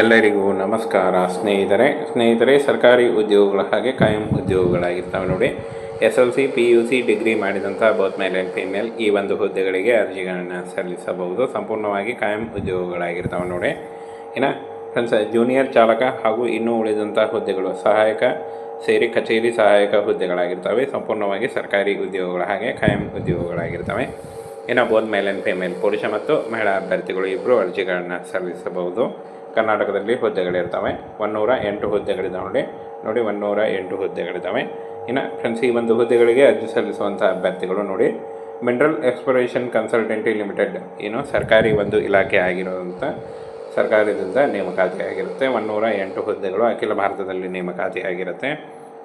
ಎಲ್ಲರಿಗೂ ನಮಸ್ಕಾರ. ಸ್ನೇಹಿತರೆ ಸ್ನೇಹಿತರೆ, ಸರ್ಕಾರಿ ಉದ್ಯೋಗಗಳ ಹಾಗೆ ಕಾಯಂ ಉದ್ಯೋಗಗಳಾಗಿರ್ತವೆ ನೋಡಿ. S L C P U C degree ಮಾಡಿದಂಥ ಬೋತ್ ಮೇಲ್ ಆ್ಯಂಡ್ ಫೀಮೇಲ್ ಈ ಒಂದು ಹುದ್ದೆಗಳಿಗೆ ಅರ್ಜಿಗಳನ್ನು ಸಲ್ಲಿಸಬಹುದು. ಸಂಪೂರ್ಣವಾಗಿ ಕಾಯಂ ಉದ್ಯೋಗಗಳಾಗಿರ್ತವೆ ನೋಡಿ. ಇನ್ನು ಫ್ರೆಂಡ್ಸ್ ಜೂನಿಯರ್ ಚಾಲಕ ಹಾಗೂ ಇನ್ನೂ ಉಳಿದಂಥ ಹುದ್ದೆಗಳು ಸಹಾಯಕ ಸೇರಿ ಕಚೇರಿ ಸಹಾಯಕ ಹುದ್ದೆಗಳಾಗಿರ್ತವೆ. ಸಂಪೂರ್ಣವಾಗಿ ಸರ್ಕಾರಿ ಉದ್ಯೋಗಗಳ ಹಾಗೆ ಕಾಯಂ ಉದ್ಯೋಗಗಳಾಗಿರ್ತವೆ. ಇನ್ನು ಬೋತ್ ಮೇಲ್ ಆ್ಯಂಡ್ ಫೀಮೇಲ್, ಪುರುಷ ಮತ್ತು ಮಹಿಳಾ ಅಭ್ಯರ್ಥಿಗಳು ಇಬ್ಬರು ಅರ್ಜಿಗಳನ್ನು ಸಲ್ಲಿಸಬಹುದು. ಕರ್ನಾಟಕದಲ್ಲಿ ಹುದ್ದೆಗಳಿರ್ತವೆ. ಒನ್ನೂರ ಎಂಟು ಹುದ್ದೆಗಳಿದ್ದಾವೆ ನೋಡಿ. ನೋಡಿ ಒನ್ನೂರ ಎಂಟು ಹುದ್ದೆಗಳಿದ್ದಾವೆ ಇನ್ನು ಫ್ರೆಂಡ್ಸ್ ಈ ಒಂದು ಹುದ್ದೆಗಳಿಗೆ ಅರ್ಜಿ ಸಲ್ಲಿಸುವಂಥ ಅಭ್ಯರ್ಥಿಗಳು ನೋಡಿ. ಮಿನರಲ್ ಎಕ್ಸ್ಪ್ಲೋರೇಷನ್ ಕನ್ಸಲ್ಟೆಂಟಿ ಲಿಮಿಟೆಡ್ ಏನು ಸರ್ಕಾರಿ ಒಂದು ಇಲಾಖೆ ಆಗಿರುವಂಥ ಸರ್ಕಾರದಿಂದ ನೇಮಕಾತಿ ಆಗಿರುತ್ತೆ. ಒನ್ನೂರ ಎಂಟು ಹುದ್ದೆಗಳು ಅಖಿಲ ಭಾರತದಲ್ಲಿ ನೇಮಕಾತಿ ಆಗಿರುತ್ತೆ.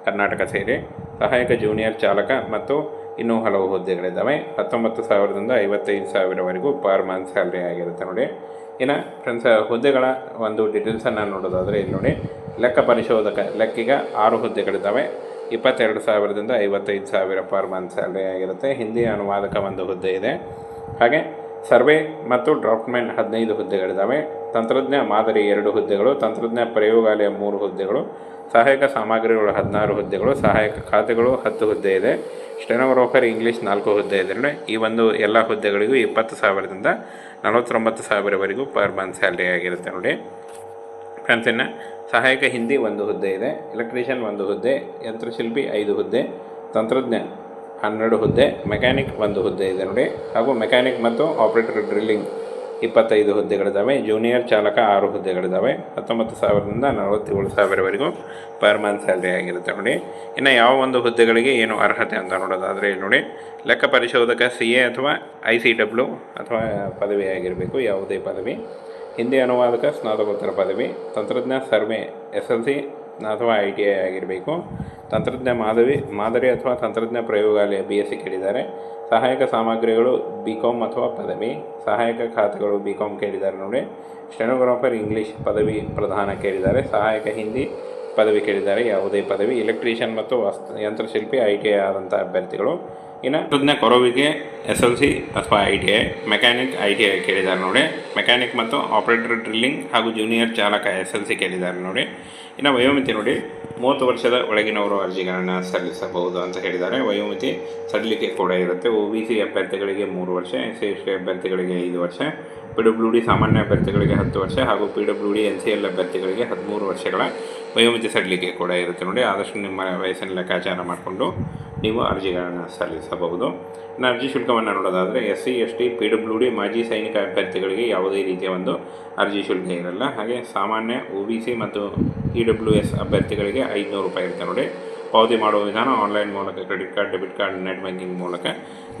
ಕರ್ನಾಟಕ ಸೇರಿ. ಸಹಾಯಕ ಜೂನಿಯರ್ ಚಾಲಕ ಮತ್ತು ಇನ್ನೂ ಹಲವು ಹುದ್ದೆಗಳಿದ್ದಾವೆ. ಹತ್ತೊಂಬತ್ತು ಸಾವಿರದಿಂದ ಐವತ್ತೈದು ಸಾವಿರವರೆಗೂ ಪರ್ ಮಂತ್ ಸ್ಯಾಲ್ರಿ ಆಗಿರುತ್ತೆ ನೋಡಿ. ಇನ್ನು ಫ್ರೆಂಡ್ಸ್, ಹುದ್ದೆಗಳ ಒಂದು ಡೀಟೇಲ್ಸನ್ನು ನೋಡೋದಾದರೆ ಇಲ್ಲಿ ನೋಡಿ. ಲೆಕ್ಕ ಪರಿಶೋಧಕ ಲೆಕ್ಕಿಗ ಆರು ಹುದ್ದೆಗಳಿದ್ದಾವೆ. ಇಪ್ಪತ್ತೆರಡು ಸಾವಿರದಿಂದ ಐವತ್ತೈದು ಸಾವಿರ ಪರ್ ಮಂತ್ ಸ್ಯಾಲ್ರಿ ಆಗಿರುತ್ತೆ. ಹಿಂದಿ ಅನುವಾದಕ ಒಂದು ಹುದ್ದೆ ಇದೆ. ಹಾಗೆ ಸರ್ವೆ ಮತ್ತು ಡ್ರಾಫ್ಟ್ಮೆನ್ ಹದಿನೈದು ಹುದ್ದೆಗಳಿದ್ದಾವೆ ತಂತ್ರಜ್ಞ ಮಾದರಿ ಎರಡು ಹುದ್ದೆಗಳು, ತಂತ್ರಜ್ಞ ಪ್ರಯೋಗಾಲಯ ಮೂರು ಹುದ್ದೆಗಳು, ಸಹಾಯಕ ಸಾಮಗ್ರಿಗಳು ಹದಿನಾರು ಹುದ್ದೆಗಳು, ಸಹಾಯಕ ಖಾತೆಗಳು ಹತ್ತು ಹುದ್ದೆ ಇದೆ. ಸ್ಟೆನೋಗ್ರಾಫರ್ ಇಂಗ್ಲೀಷ್ ನಾಲ್ಕು ಹುದ್ದೆ ಇದೆ. ಈ ಒಂದು ಎಲ್ಲ ಹುದ್ದೆಗಳಿಗೂ ಇಪ್ಪತ್ತು ಸಾವಿರದಿಂದ ನಲವತ್ತೊಂಬತ್ತು ಸಾವಿರವರೆಗೂ ಪರ್ ಮಂತ್ ಸ್ಯಾಲ್ರಿ ಆಗಿರುತ್ತೆ ನೋಡಿ. ಫ್ರೆಂಡ್ಸ್, ಇನ್ನು ಸಹಾಯಕ ಹಿಂದಿ ಒಂದು ಹುದ್ದೆ ಇದೆ, ಎಲೆಕ್ಟ್ರಿಷಿಯನ್ ಒಂದು ಹುದ್ದೆ, ಯಂತ್ರಶಿಲ್ಪಿ ಐದು ಹುದ್ದೆ, ತಂತ್ರಜ್ಞ ಹನ್ನೆರಡು ಹುದ್ದೆ ಮೆಕ್ಯಾನಿಕ್ ಒಂದು ಹುದ್ದೆ ಇದೆ ನೋಡಿ. ಹಾಗೂ ಮೆಕ್ಯಾನಿಕ್ ಮತ್ತು ಆಪ್ರೇಟರ್ ಡ್ರಿಲ್ಲಿಂಗ್ ಇಪ್ಪತ್ತೈದು ಹುದ್ದೆಗಳಿದ್ದಾವೆ. ಜೂನಿಯರ್ ಚಾಲಕ ಆರು ಹುದ್ದೆಗಳಿದ್ದಾವೆ. ಹತ್ತೊಂಬತ್ತು ಸಾವಿರದಿಂದ ನಲವತ್ತೇಳು ಸಾವಿರವರೆಗೂ ಪರ್ ಮಂತ್ ಸ್ಯಾಲ್ರಿ ಆಗಿರುತ್ತೆ ನೋಡಿ. ಇನ್ನು ಯಾವ ಒಂದು ಹುದ್ದೆಗಳಿಗೆ ಏನು ಅರ್ಹತೆ ಅಂತ ನೋಡೋದಾದರೆ ಇಲ್ಲಿ ನೋಡಿ. ಲೆಕ್ಕ ಪರಿಶೋಧಕ, ಸಿ ಎ ಅಥವಾ ಐ ಸಿ ಡಬ್ಲ್ಯೂ ಅಥವಾ ಪದವಿ ಆಗಿರಬೇಕು, ಯಾವುದೇ ಪದವಿ. ಹಿಂದಿ ಅನುವಾದಕ, ಸ್ನಾತಕೋತ್ತರ ಪದವಿ. ತಂತ್ರಜ್ಞ, ಸರ್ವೆ, ಎಸ್ ಎಲ್ ಸಿ ಅಥವಾ ಐ ಟಿ ಐ ಆಗಿರಬೇಕು. ತಂತ್ರಜ್ಞ ಮಾದರಿ ಮಾದರಿ ಅಥವಾ ತಂತ್ರಜ್ಞ ಪ್ರಯೋಗಾಲಯ ಬಿ ಎಸ್ ಸಿ ಕೇಳಿದ್ದಾರೆ. ಸಹಾಯಕ ಸಾಮಗ್ರಿಗಳು ಬಿ ಕಾಮ್ ಅಥವಾ ಪದವಿ. ಸಹಾಯಕ ಖಾತೆಗಳು ಬಿ ಕಾಮ್ ಕೇಳಿದ್ದಾರೆ ನೋಡಿ. ಸ್ಟೆನೋಗ್ರಾಫರ್ ಇಂಗ್ಲೀಷ್ ಪದವಿ ಪ್ರಧಾನ ಕೇಳಿದ್ದಾರೆ. ಸಹಾಯಕ ಹಿಂದಿ ಪದವಿ ಕೇಳಿದ್ದಾರೆ. ಯಾವುದೇ ಪದವಿ. ಎಲೆಕ್ಟ್ರಿಷಿಯನ್ ಮತ್ತು ವಸ್ತು, ಯಂತ್ರಶಿಲ್ಪಿ, ಐ ಟಿ ಐ ಆದಂಥ ಅಭ್ಯರ್ಥಿಗಳು. ಇನ್ನು ತಂತ್ರಜ್ಞ ಕೊರೋವಿಗೆ ಎಸ್ ಎಲ್ ಸಿ ಅಥವಾ I T I, mechanic I T I ಕೇಳಿದ್ದಾರೆ ನೋಡಿ. ಮೆಕ್ಯಾನಿಕ್ ಮತ್ತು ಆಪರೇಟರ್ ಡ್ರಿಲ್ಲಿಂಗ್ ಹಾಗೂ ಜೂನಿಯರ್ ಚಾಲಕ ಎಸ್ ಎಲ್ ಸಿ ಕೇಳಿದ್ದಾರೆ ನೋಡಿ. ಇನ್ನು ವಯೋಮಿತಿ ನೋಡಿ. ಮೂವತ್ತು ವರ್ಷದ ಒಳಗಿನವರು ಅರ್ಜಿಗಳನ್ನು ಸಲ್ಲಿಸಬಹುದು ಅಂತ ಹೇಳಿದ್ದಾರೆ. ವಯೋಮಿತಿ ಸಡಿಲಿಕೆ ಕೂಡ ಇರುತ್ತೆ. ಒ ಬಿ ಸಿ ಅಭ್ಯರ್ಥಿಗಳಿಗೆ ಮೂರು ವರ್ಷ, ಎಸ್ ಸಿ ಎಸ್ ಟಿ ಅಭ್ಯರ್ಥಿಗಳಿಗೆ ಐದು ವರ್ಷ ಪಿ ಡಬ್ಲ್ಯೂ ಡಿ ಸಾಮಾನ್ಯ ಅಭ್ಯರ್ಥಿಗಳಿಗೆ ಹತ್ತು ವರ್ಷ ಹಾಗೂ P W D N C L ಅಭ್ಯರ್ಥಿಗಳಿಗೆ ಹದಿಮೂರು ವರ್ಷಗಳ ವಯೋಮಿತಿ ಸಡಿಲಿಕೆ ಕೂಡ ಇರುತ್ತೆ ನೋಡಿ. ಆದಷ್ಟು ನಿಮ್ಮ ವಯಸ್ಸನ್ನು ಲೆಕ್ಕಾಚಾರ ಮಾಡಿಕೊಂಡು ನೀವು ಅರ್ಜಿಗಳನ್ನು ಸಲ್ಲಿಸಬಹುದು. ಇನ್ನು ಅರ್ಜಿ ಶುಲ್ಕವನ್ನು ನೋಡೋದಾದರೆ S C S T P W D ಮಾಜಿ ಸೈನಿಕ ಅಭ್ಯರ್ಥಿಗಳಿಗೆ ಯಾವುದೇ ರೀತಿಯ ಒಂದು ಅರ್ಜಿ ಶುಲ್ಕ ಇರಲ್ಲ. ಹಾಗೆ ಸಾಮಾನ್ಯ ಒ ಬಿ ಸಿ ಮತ್ತು ಇ ಡಬ್ಲ್ಯೂ ಎಸ್ ಅಭ್ಯರ್ಥಿಗಳಿಗೆ ಐದುನೂರು ರೂಪಾಯಿ ಇರುತ್ತೆ ನೋಡಿ. ಪಾವತಿ ಮಾಡುವ ವಿಧಾನ ಆನ್ಲೈನ್ ಮೂಲಕ, credit card, debit card, net banking ಮೂಲಕ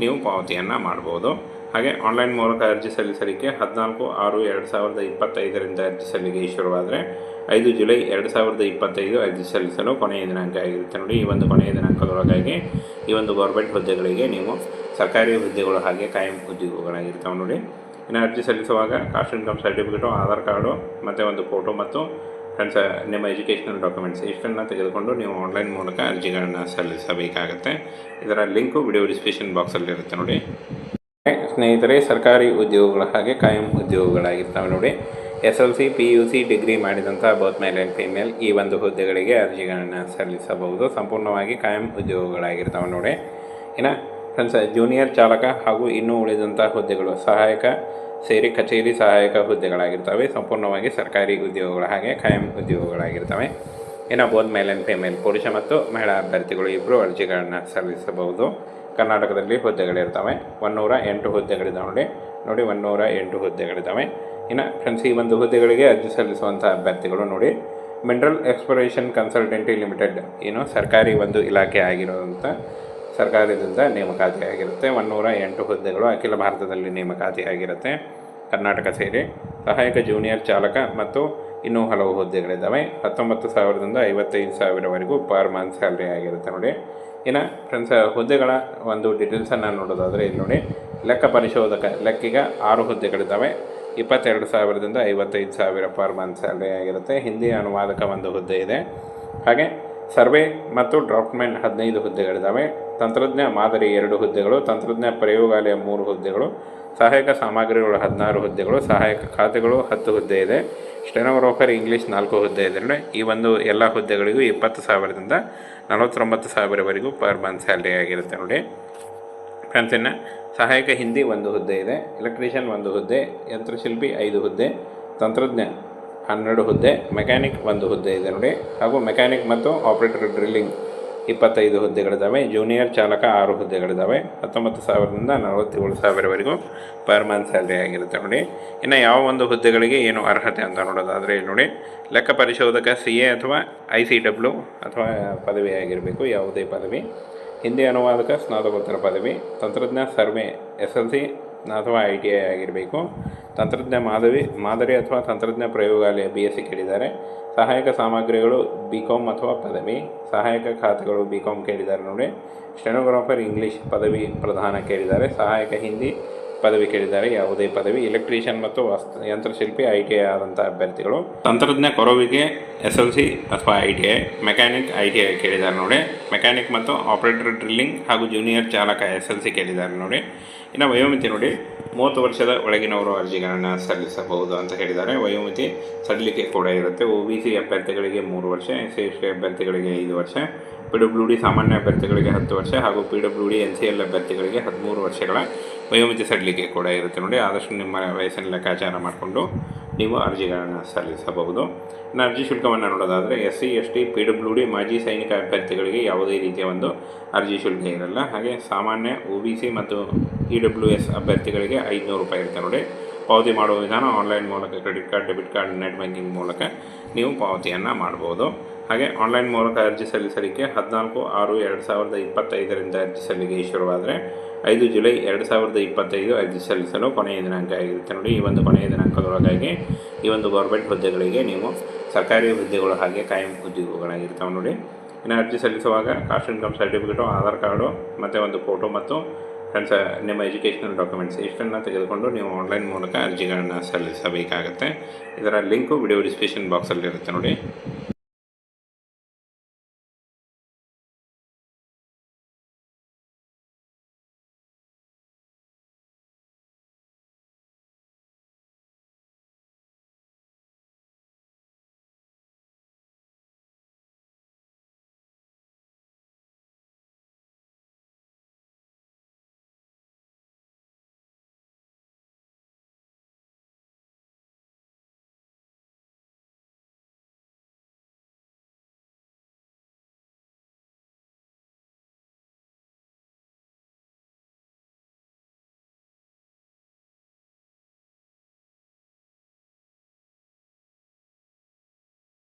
ನೀವು ಪಾವತಿಯನ್ನು ಮಾಡ್ಬೋದು ಹಾಗೆ ಆನ್ಲೈನ್ ಮೂಲಕ ಅರ್ಜಿ ಸಲ್ಲಿಸಲಿಕ್ಕೆ ಹದಿನಾಲ್ಕು ಆರು ಎರಡು ಸಾವಿರದ ಇಪ್ಪತ್ತೈದರಿಂದ ಅರ್ಜಿ ಸಲ್ಲಿಕೆ ಶುರುವಾದರೆ ಐದು ಜುಲೈ ಎರಡು ಸಾವಿರದ ಇಪ್ಪತ್ತೈದು ಅರ್ಜಿ ಸಲ್ಲಿಸಲು ಕೊನೆಯ ದಿನಾಂಕ ಆಗಿರುತ್ತೆ. ನೋಡಿ, ಈ ಒಂದು ಕೊನೆಯ ದಿನಾಂಕದೊಳಗಾಗಿ ಈ ಒಂದು ಗೌರ್ಮೆಂಟ್ ಹುದ್ದೆಗಳಿಗೆ ನೀವು ಸರ್ಕಾರಿ ಹುದ್ದೆಗಳು ಹಾಗೆ ಕಾಯಂ ಉದ್ಯೋಗಗಳಾಗಿರ್ತಾವೆ ನೋಡಿ. ಇನ್ನು ಅರ್ಜಿ ಸಲ್ಲಿಸುವಾಗ caste income certificate Aadhaar card ಮತ್ತು ಒಂದು ಫೋಟೋ ಮತ್ತು ಫ್ರೆಂಡ್ಸ್ ನಿಮ್ಮ ಎಜುಕೇಷನಲ್ ಡಾಕ್ಯುಮೆಂಟ್ಸ್ ಇಷ್ಟನ್ನು ತೆಗೆದುಕೊಂಡು ನೀವು ಆನ್ಲೈನ್ ಮೂಲಕ ಅರ್ಜಿಗಳನ್ನು ಸಲ್ಲಿಸಬೇಕಾಗತ್ತೆ. ಇದರ ಲಿಂಕು ವಿಡಿಯೋ ಡಿಸ್ಕ್ರಿಪ್ಷನ್ ಬಾಕ್ಸಲ್ಲಿರುತ್ತೆ ನೋಡಿ. ಸ್ನೇಹಿತರೆ, ಸರ್ಕಾರಿ ಉದ್ಯೋಗಗಳ ಹಾಗೆ ಕಾಯಂ ಉದ್ಯೋಗಗಳಾಗಿರ್ತವೆ ನೋಡಿ. S L C, P U C degree ಮಾಡಿದಂಥ ಬೋತ್ ಮೇಲ್ ಆ್ಯಂಡ್ ಫೀಮೇಲ್ ಈ ಒಂದು ಹುದ್ದೆಗಳಿಗೆ ಅರ್ಜಿಗಳನ್ನು ಸಲ್ಲಿಸಬಹುದು. ಸಂಪೂರ್ಣವಾಗಿ ಕಾಯಂ ಉದ್ಯೋಗಗಳಾಗಿರ್ತವೆ ನೋಡಿ. ಇನ್ನು ಫ್ರೆಂಡ್ಸ್, ಜೂನಿಯರ್ ಚಾಲಕ ಹಾಗೂ ಇನ್ನೂ ಉಳಿದಂಥ ಹುದ್ದೆಗಳು ಸಹಾಯಕ ಸೇರಿ ಕಚೇರಿ ಸಹಾಯಕ ಹುದ್ದೆಗಳಾಗಿರ್ತವೆ. ಸಂಪೂರ್ಣವಾಗಿ ಸರ್ಕಾರಿ ಉದ್ಯೋಗಗಳ ಹಾಗೆ ಕಾಯಂ ಉದ್ಯೋಗಗಳಾಗಿರ್ತವೆ. ಇನ್ನು ಬೋತ್ ಮೇಲ್ ಆ್ಯಂಡ್ ಫೀಮೇಲ್, ಪುರುಷ ಮತ್ತು ಮಹಿಳಾ ಅಭ್ಯರ್ಥಿಗಳು ಇಬ್ಬರು ಅರ್ಜಿಗಳನ್ನು ಸಲ್ಲಿಸಬಹುದು. ಕರ್ನಾಟಕದಲ್ಲಿ ಹುದ್ದೆಗಳಿರ್ತವೆ. ಒನ್ನೂರ ಎಂಟು ಹುದ್ದೆಗಳಿದ್ದಾವೆ ನೋಡಿ. ನೋಡಿ ಒನ್ನೂರ ಎಂಟು ಹುದ್ದೆಗಳಿದ್ದಾವೆ. ಇನ್ನು ಫ್ರೆಂಡ್ಸ್ ಈ ಒಂದು ಹುದ್ದೆಗಳಿಗೆ ಅರ್ಜಿ ಸಲ್ಲಿಸುವಂಥ ಅಭ್ಯರ್ಥಿಗಳು ನೋಡಿ. ಮಿನರಲ್ ಎಕ್ಸ್ಪ್ಲೋರೇಷನ್ ಕನ್ಸಲ್ಟೆಂಟಿ ಲಿಮಿಟೆಡ್ ಏನು ಸರ್ಕಾರಿ ಒಂದು ಇಲಾಖೆ ಆಗಿರುವಂಥ ಸರ್ಕಾರದಿಂದ ನೇಮಕಾತಿ ಆಗಿರುತ್ತೆ. ಒನ್ನೂರ ಎಂಟು ಹುದ್ದೆಗಳು ಅಖಿಲ ಭಾರತದಲ್ಲಿ ನೇಮಕಾತಿ ಆಗಿರುತ್ತೆ. ಕರ್ನಾಟಕ ಸೇರಿ. ಸಹಾಯಕ ಜೂನಿಯರ್ ಚಾಲಕ ಮತ್ತು ಇನ್ನೂ ಹಲವು ಹುದ್ದೆಗಳಿದ್ದಾವೆ. ಹತ್ತೊಂಬತ್ತು ಸಾವಿರದಿಂದ ಐವತ್ತೈದು ಸಾವಿರವರೆಗೂ ಪರ್ ಮಂತ್ ಸ್ಯಾಲ್ರಿ ಆಗಿರುತ್ತೆ ನೋಡಿ. ಇನ್ನು ಫ್ರೆಂಡ್ಸ್ ಹುದ್ದೆಗಳ ಒಂದು ಡೀಟೇಲ್ಸನ್ನು ನೋಡೋದಾದರೆ ಇಲ್ಲಿ ನೋಡಿ. ಲೆಕ್ಕ ಪರಿಶೋಧಕ ಲೆಕ್ಕಿಗ ಆರು ಹುದ್ದೆಗಳಿದ್ದಾವೆ. ಇಪ್ಪತ್ತೆರಡು ಸಾವಿರದಿಂದ ಐವತ್ತೈದು ಸಾವಿರ ಪರ್ ಮಂತ್ ಸ್ಯಾಲ್ರಿ ಆಗಿರುತ್ತೆ. ಹಿಂದಿ ಅನುವಾದಕ ಒಂದು ಹುದ್ದೆ ಇದೆ. ಹಾಗೆ ಸರ್ವೆ ಮತ್ತು ಡ್ರಾಫ್ಟ್ಮೆನ್ ಹದಿನೈದು ಹುದ್ದೆಗಳಿದ್ದಾವೆ. ತಂತ್ರಜ್ಞ ಮಾದರಿ ಎರಡು ಹುದ್ದೆಗಳು, ತಂತ್ರಜ್ಞ ಪ್ರಯೋಗಾಲಯ ಮೂರು ಹುದ್ದೆಗಳು, ಸಹಾಯಕ ಸಾಮಗ್ರಿಗಳು ಹದಿನಾರು ಹುದ್ದೆಗಳು, ಸಹಾಯಕ ಖಾತೆಗಳು ಹತ್ತು ಹುದ್ದೆ ಇದೆ. ಸ್ಟೆನೋಗ್ರಾಫರ್ ಇಂಗ್ಲೀಷ್ ನಾಲ್ಕು ಹುದ್ದೆ ಇದೆ. ಈ ಒಂದು ಎಲ್ಲ ಹುದ್ದೆಗಳಿಗೂ ಇಪ್ಪತ್ತು ಸಾವಿರದಿಂದ ನಲವತ್ತೊಂಬತ್ತು ಸಾವಿರವರೆಗೂ ಪರ್ ಮಂತ್ ಸ್ಯಾಲ್ರಿ ಆಗಿರುತ್ತೆ ನೋಡಿ. ಫ್ರೆಂಡ್ಸ್ ಇನ್ನು ಸಹಾಯಕ ಹಿಂದಿ ಒಂದು ಹುದ್ದೆ ಇದೆ ಎಲೆಕ್ಟ್ರಿಷಿಯನ್ ಒಂದು ಹುದ್ದೆ, ಯಂತ್ರಶಿಲ್ಪಿ ಐದು ಹುದ್ದೆ, ತಂತ್ರಜ್ಞ ಹನ್ನೆರಡು ಹುದ್ದೆ ಮೆಕ್ಯಾನಿಕ್ ಒಂದು ಹುದ್ದೆ ಇದೆ ನೋಡಿ. ಹಾಗೂ ಮೆಕ್ಯಾನಿಕ್ ಮತ್ತು ಆಪ್ರೇಟರ್ ಡ್ರಿಲ್ಲಿಂಗ್ ಇಪ್ಪತ್ತೈದು ಹುದ್ದೆಗಳಿದ್ದಾವೆ. ಜೂನಿಯರ್ ಚಾಲಕ ಆರು ಹುದ್ದೆಗಳಿದ್ದಾವೆ. ಹತ್ತೊಂಬತ್ತು ಸಾವಿರದಿಂದ ನಲವತ್ತೇಳು ಸಾವಿರವರೆಗೂ ಪರ್ ಮಂತ್ ಸ್ಯಾಲ್ರಿ ಆಗಿರುತ್ತೆ ನೋಡಿ. ಇನ್ನು ಯಾವ ಒಂದು ಹುದ್ದೆಗಳಿಗೆ ಏನು ಅರ್ಹತೆ ಅಂತ ನೋಡೋದಾದರೆ ಇಲ್ಲಿ ನೋಡಿ. ಲೆಕ್ಕ ಪರಿಶೋಧಕ ಸಿ ಎ ಅಥವಾ ಐ ಸಿ ಡಬ್ಲ್ಯೂ ಅಥವಾ ಪದವಿ ಆಗಿರಬೇಕು, ಯಾವುದೇ ಪದವಿ. ಹಿಂದಿ ಅನುವಾದಕ, ಸ್ನಾತಕೋತ್ತರ ಪದವಿ. ತಂತ್ರಜ್ಞ, ಸರ್ವೆ ಎಸ್ ಎಲ್ ಸಿ ಅಥವಾ ಐ ಟಿ ಐ ಆಗಿರಬೇಕು. ತಂತ್ರಜ್ಞ ಮಾದವಿ ಮಾದರಿ ಅಥವಾ ತಂತ್ರಜ್ಞ ಪ್ರಯೋಗಾಲಯ ಬಿ ಎಸ್ ಸಿ ಕೇಳಿದ್ದಾರೆ. ಸಹಾಯಕ ಸಾಮಗ್ರಿಗಳು ಬಿ ಕಾಮ್ ಅಥವಾ ಪದವಿ. ಸಹಾಯಕ ಖಾತೆಗಳು ಬಿ ಕಾಮ್ ಕೇಳಿದ್ದಾರೆ ನೋಡಿ. ಸ್ಟೆನೋಗ್ರಾಫರ್ ಇಂಗ್ಲೀಷ್ ಪದವಿ ಪ್ರಧಾನ ಕೇಳಿದ್ದಾರೆ. ಸಹಾಯಕ ಹಿಂದಿ ಪದವಿ ಕೇಳಿದ್ದಾರೆ. ಯಾವುದೇ ಪದವಿ ಎಲೆಕ್ಟ್ರಿಷಿಯನ್ ಮತ್ತು ವಸ್ತು, ಯಂತ್ರಶಿಲ್ಪಿ ಐ ಟಿ ಐ ಆದಂಥ ಅಭ್ಯರ್ಥಿಗಳು. ತಂತ್ರಜ್ಞ ಕೊರವಿಗೆ ಎಸ್ ಎಲ್ ಸಿ ಅಥವಾ I T I mechanic I T I ಕೇಳಿದ್ದಾರೆ ನೋಡಿ. ಮೆಕ್ಯಾನಿಕ್ ಮತ್ತು ಆಪರೇಟರ್ ಡ್ರಿಲ್ಲಿಂಗ್ ಹಾಗೂ ಜೂನಿಯರ್ ಚಾಲಕ ಎಸ್ ಎಲ್ ಸಿ ಕೇಳಿದ್ದಾರೆ ನೋಡಿ. ಇನ್ನು ವಯೋಮಿತಿ ನೋಡಿ. ಮೂವತ್ತು ವರ್ಷದ ಒಳಗಿನವರು ಅರ್ಜಿಗಳನ್ನು ಸಲ್ಲಿಸಬಹುದು ಅಂತ ಹೇಳಿದ್ದಾರೆ. ವಯೋಮಿತಿ ಸಡಿಲಿಕೆ ಕೂಡ ಇರುತ್ತೆ. ಒ ಬಿ ಸಿ ಅಭ್ಯರ್ಥಿಗಳಿಗೆ ಮೂರು ವರ್ಷ, ಎಸ್ ಸಿ ಅಭ್ಯರ್ಥಿಗಳಿಗೆ ಐದು ವರ್ಷ. ಪಿ ಡಬ್ಲ್ಯೂ ಡಿ ಸಾಮಾನ್ಯ ಅಭ್ಯರ್ಥಿಗಳಿಗೆ ಹತ್ತು ವರ್ಷ ಹಾಗೂ P W D N C L ಅಭ್ಯರ್ಥಿಗಳಿಗೆ ಹದಿಮೂರು ವರ್ಷಗಳ ವಯೋಮಿತಿ ಸಡಿಲಿಕೆ ಕೂಡ ಇರುತ್ತೆ ನೋಡಿ. ಆದಷ್ಟು ನಿಮ್ಮ ವಯಸ್ಸಿನ ಲೆಕ್ಕಾಚಾರ ಮಾಡಿಕೊಂಡು ನೀವು ಅರ್ಜಿಗಳನ್ನು ಸಲ್ಲಿಸಬಹುದು. ಇನ್ನು ಅರ್ಜಿ ಶುಲ್ಕವನ್ನು ನೋಡೋದಾದರೆ S C, S T, P W D ಮಾಜಿ ಸೈನಿಕ ಅಭ್ಯರ್ಥಿಗಳಿಗೆ ಯಾವುದೇ ರೀತಿಯ ಒಂದು ಅರ್ಜಿ ಶುಲ್ಕ ಇರಲ್ಲ. ಹಾಗೆ ಸಾಮಾನ್ಯ ಒ ಬಿ ಸಿ ಮತ್ತು ಇ ಡಬ್ಲ್ಯೂ ಎಸ್ ಅಭ್ಯರ್ಥಿಗಳಿಗೆ ಐದುನೂರು ರೂಪಾಯಿ ಇರುತ್ತೆ ನೋಡಿ. ಪಾವತಿ ಮಾಡುವ ವಿಧಾನ ಆನ್ಲೈನ್ ಮೂಲಕ, credit card, debit card, net banking ಮೂಲಕ ನೀವು ಪಾವತಿಯನ್ನು ಮಾಡ್ಬೋದು ಹಾಗೆ ಆನ್ಲೈನ್ ಮೂಲಕ ಅರ್ಜಿ ಸಲ್ಲಿಸಲಿಕ್ಕೆ ಹದಿನಾಲ್ಕು ಆರು ಎರಡು ಸಾವಿರದ ಇಪ್ಪತ್ತೈದರಿಂದ ಅರ್ಜಿ ಸಲ್ಲಿಗೆ ಶುರುವಾದರೆ ಐದು ಜುಲೈ ಎರಡು ಸಾವಿರದ ಇಪ್ಪತ್ತೈದು ಅರ್ಜಿ ಸಲ್ಲಿಸಲು ಕೊನೆಯ ದಿನಾಂಕ ಆಗಿರುತ್ತೆ ನೋಡಿ. ಈ ಒಂದು ಕೊನೆಯ ದಿನಾಂಕದೊಳಗಾಗಿ ಈ ಒಂದು ಗೌರ್ಮೆಂಟ್ ಹುದ್ದೆಗಳಿಗೆ ನೀವು ಸರ್ಕಾರಿ ಹುದ್ದೆಗಳು ಹಾಗೆ ಕಾಯಂ ಉದ್ಯೋಗಗಳಾಗಿರ್ತಾವೆ ನೋಡಿ. ಇನ್ನು ಅರ್ಜಿ ಸಲ್ಲಿಸುವಾಗ caste income certificate Aadhaar card ಮತ್ತು ಒಂದು ಫೋಟೋ ಮತ್ತು ಫ್ರೆಂಡ್ಸ್ ನಿಮ್ಮ ಎಜುಕೇಷನಲ್ ಡಾಕ್ಯುಮೆಂಟ್ಸ್ ಇಷ್ಟನ್ನು ತೆಗೆದುಕೊಂಡು ನೀವು ಆನ್ಲೈನ್ ಮೂಲಕ ಅರ್ಜಿಗಳನ್ನು ಸಲ್ಲಿಸಬೇಕಾಗತ್ತೆ. ಇದರ ಲಿಂಕು ವಿಡಿಯೋ ಡಿಸ್ಕ್ರಿಪ್ಷನ್ ಬಾಕ್ಸಲ್ಲಿರುತ್ತೆ ನೋಡಿ.